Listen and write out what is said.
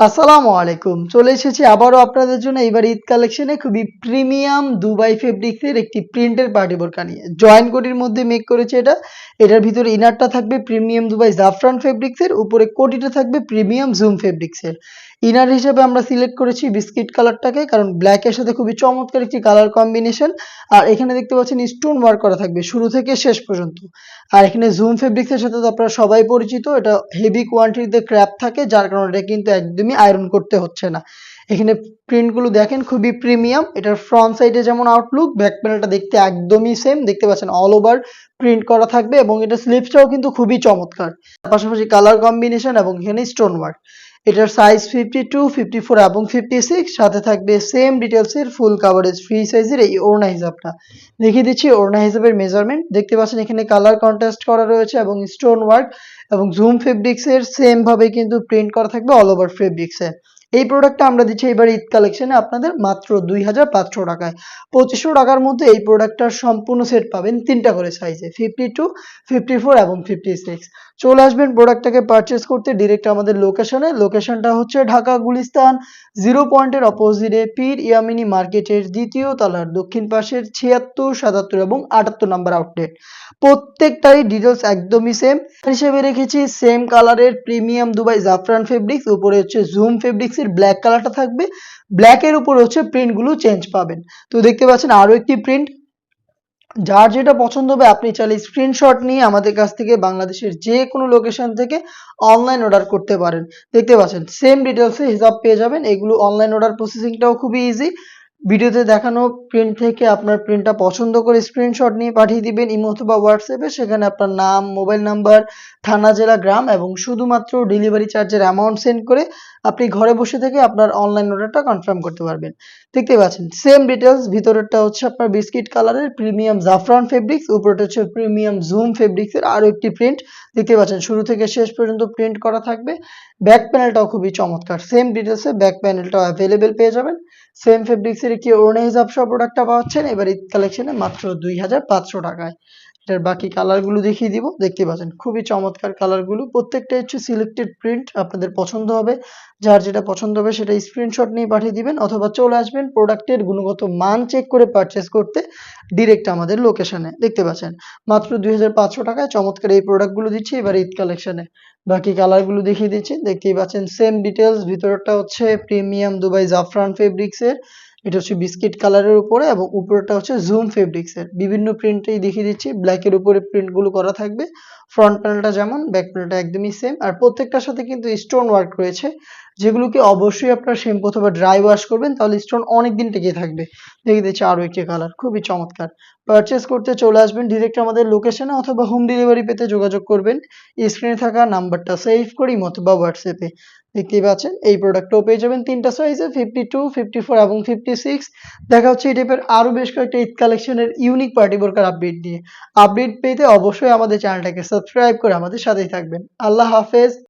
আসসালামু আলাইকুম। চলে এসেছি আবারও আপনাদের জন্য এবার ঈদ কালেকশনে খুবই প্রিমিয়াম দুবাই ফেব্রিক্সের একটি প্রিন্টের পার্টি বোরকা নিয়ে। জয়েন্ট কোটির মধ্যে মেক করেছে এটা। এটার ভিতরে ইনারটা থাকবে প্রিমিয়াম দুবাই জাফরান ফেব্রিক্সের উপরে কোটিটা থাকবে প্রিমিয়াম জুম ফেব্রিক্সের ইনার হিসেবে আমরা সিলেক্ট করেছি বিস্কিট কালারটাকে কারণ ব্ল্যাকের সাথে খুবই চমৎকার একটি কালার কম্বিনেশন আর এখানে দেখতে পাচ্ছেন স্টোন ওয়ার্ক করা থাকবে, শুরু থেকে শেষ পর্যন্ত। আর এখানে জুম ফেব্রিক্সের সাথে তো আপনারা সবাই পরিচিত, এটা হেভি কোয়ান্টিটিতে ক্র্যাপ থাকে, যার কারণে এটা কিন্তু একদমই আয়রন করতে হচ্ছে না। এখানে প্রিন্টগুলো দেখেন, খুবই প্রিমিয়াম এটার ফ্রন্ট সাইডে যেমন আউটলুক ব্যাক প্যানেলটা দেখতে একদমই সেম দেখতে পাচ্ছেন অল ওভার প্রিন্ট করা থাকবে এবং এটা স্লিপসটাও কিন্তু খুবই চমৎকার। পাশাপাশি কালার কম্বিনেশন এবং এখানে স্টোন ওয়ার্ক এটার size fifty two fifty four এবং ফিফটি সিক্স সাথে থাকবে সেম ডিটেলসের ফুল কাভারেজ ফ্রি সাইজের এই ওড়না হিসাবটা। দেখিয়ে দিচ্ছি ওড়না হিসাবের মেজারমেন্ট দেখতে পাচ্ছেন এখানে কালার কন্ট্রাস্ট করা রয়েছে এবং স্টোন ওয়ার্ক এবং জুম ফেব্রিক্সের সেমভাবে কিন্তু প্রিন্ট করা থাকবে অল ওভার ফেব্রিক্সে এই প্রোডাক্টটা আমরা দিচ্ছি এবার ঈদ কালেকশনে আপনাদের মাত্র দুই হাজার পাঁচশো টাকায়। পঁচিশশো টাকার মধ্যে এই প্রোডাক্টটার সম্পূর্ণ সেট পাবেন তিনটা করে সাইজে ফিফটি টু ফিফটি ফোর এবং ফিফটি সিক্স চলে আসবেন প্রোডাক্টটাকে পারচেস করতে ডিরেক্ট আমাদের লোকেশনে লোকেশনটা হচ্ছে ঢাকা গুলিস্তান জিরো পয়েন্টের অপোজিটে পীর ইয়ামিনী মার্কেটের দ্বিতীয় তলার দক্ষিণ পাশের ছিয়াত্তর, সাতাত্তর এবং আটাত্তর নাম্বার আউটলেট প্রত্যেকটাই ডিটেলস একদমই সেম হিসেবে রেখেছি সেম কালারের প্রিমিয়াম দুবাই জাফরান ফেব্রিক্স উপরে হচ্ছে জুম ফেব্রিক্সের ব্ল্যাক কালারটা থাকবে। ব্ল্যাকের উপর হচ্ছে প্রিন্টগুলো চেঞ্জ পাবেন। তো দেখতে পাচ্ছেন আরও একটি প্রিন্ট যার যেটা পছন্দ হবে, আপনি চাইলে স্ক্রিনশট নিয়ে আমাদের কাছ থেকে বাংলাদেশের যে কোনো লোকেশন থেকে অনলাইন অর্ডার করতে পারেন। দেখতে পাচ্ছেন সেম ডিটেলসে হিসাব পেয়ে যাবেন। এগুলো অনলাইন অর্ডার প্রসেসিংটাও খুবই ইজি ভিডিওতে দেখানো প্রিন্ট থেকে আপনার প্রিন্টটা পছন্দ করে স্ক্রিনশট নিয়ে পাঠিয়ে দিবেন ইমো অথবা হোয়াটসঅ্যাপে সেখানে আপনার নাম মোবাইল নাম্বার থানা, জেলা, গ্রাম এবং শুধুমাত্র ডেলিভারি চার্জের অ্যামাউন্ট সেন্ড করে আপনি ঘরে বসে থেকে আপনার অনলাইন অর্ডারটা কনফার্ম করতে পারবেন। দেখতে পাচ্ছেন। সেম ডিটেলস ভিতরেরটা হচ্ছে আপনার বিস্কিট কালারের প্রিমিয়াম জাফরান ফেব্রিক্স উপরটা হচ্ছে প্রিমিয়াম জুম ফেব্রিক্সের আরও একটি প্রিন্ট দেখতে পাচ্ছেন, শুরু থেকে শেষ পর্যন্ত প্রিন্ট করা থাকবে। ব্যাক প্যানেলটাও খুবই চমৎকার। সেম ডিটেলসে ব্যাক প্যানেলটাও অ্যাভেলেবেল পেয়ে যাবেন। সেম ফেব্রিক্সের একটি ওড়না হিসাব সহ প্রোডাক্টটা পাচ্ছেন, এবার ঈদ কালেকশনে মাত্র দুই হাজার পাঁচশো টাকায়। এটার বাকি কালারগুলো দেখিয়ে দিব। দেখতে পাচ্ছেন, খুবই চমৎকার কালারগুলো প্রত্যেকটা হচ্ছে সিলেক্টেড প্রিন্ট আপনাদের পছন্দ হবে। যার যেটা পছন্দ হবে সেটা স্ক্রিনশট নিয়ে পাঠিয়ে দিবেন অথবা চলে আসবেন প্রোডাক্টের গুণগত মান চেক করে পারচেস করতে ডিরেক্ট আমাদের লোকেশনে দেখতে পাচ্ছেন, মাত্র দুই হাজার পাঁচশো টাকায় চমৎকার এই প্রোডাক্টগুলো দিচ্ছি। এবার ঈদ কালেকশনে বাকি কালারগুলো দেখিয়ে দিচ্ছি। দেখতেই পাচ্ছেন সেম ডিটেলস ভিতরটা হচ্ছে প্রিমিয়াম দুবাই জাফরান ফেব্রিক্সের এটা হচ্ছে বিস্কিট কালারের উপরে এবং উপরেটা হচ্ছে জুম ফেব্রিক্সের। বিভিন্ন প্রিন্টেই দেখিয়ে দিচ্ছি ব্ল্যাকের উপরে প্রিন্টগুলো করা থাকবে। ফ্রন্ট প্যানেলটা যেমন ব্যাক প্যানেলটা একদমই সেম আর প্রত্যেকটার সাথে কিন্তু স্টোন ওয়ার্ক রয়েছে, যেগুলোকে অবশ্যই আপনার শ্যাম্পু অথবা ড্রাই ওয়াশ করবেন, তাহলে স্টোন অনেক দিন টিকে থাকবে। দেখিয়ে দিচ্ছি আরও একটি কালার খুবই চমৎকার। পারচেস করতে চলে আসবেন ডিরেক্ট আমাদের লোকেশনে অথবা হোম ডেলিভারি পেতে যোগাযোগ করবেন। স্ক্রিনে থাকা নাম্বারটা সেভ করি, অথবা হোয়াটসঅ্যাপে দেখতেই পাচ্ছেন, এই প্রোডাক্টও পেয়ে যাবেন তিনটা সাইজে ফিফটি টু ফিফটি ফোর এবং ফিফটি সিক্স দেখা হচ্ছে এই টাইপের আরও বেশ কয়েকটা ঈদ কালেকশনের ইউনিক পার্টি বোরকার আপডেট নিয়ে। আপডেট পেতে অবশ্যই আমাদের চ্যানেলটাকে সাবস্ক্রাইব করে আমাদের সাথেই থাকবেন। আল্লাহ হাফেজ।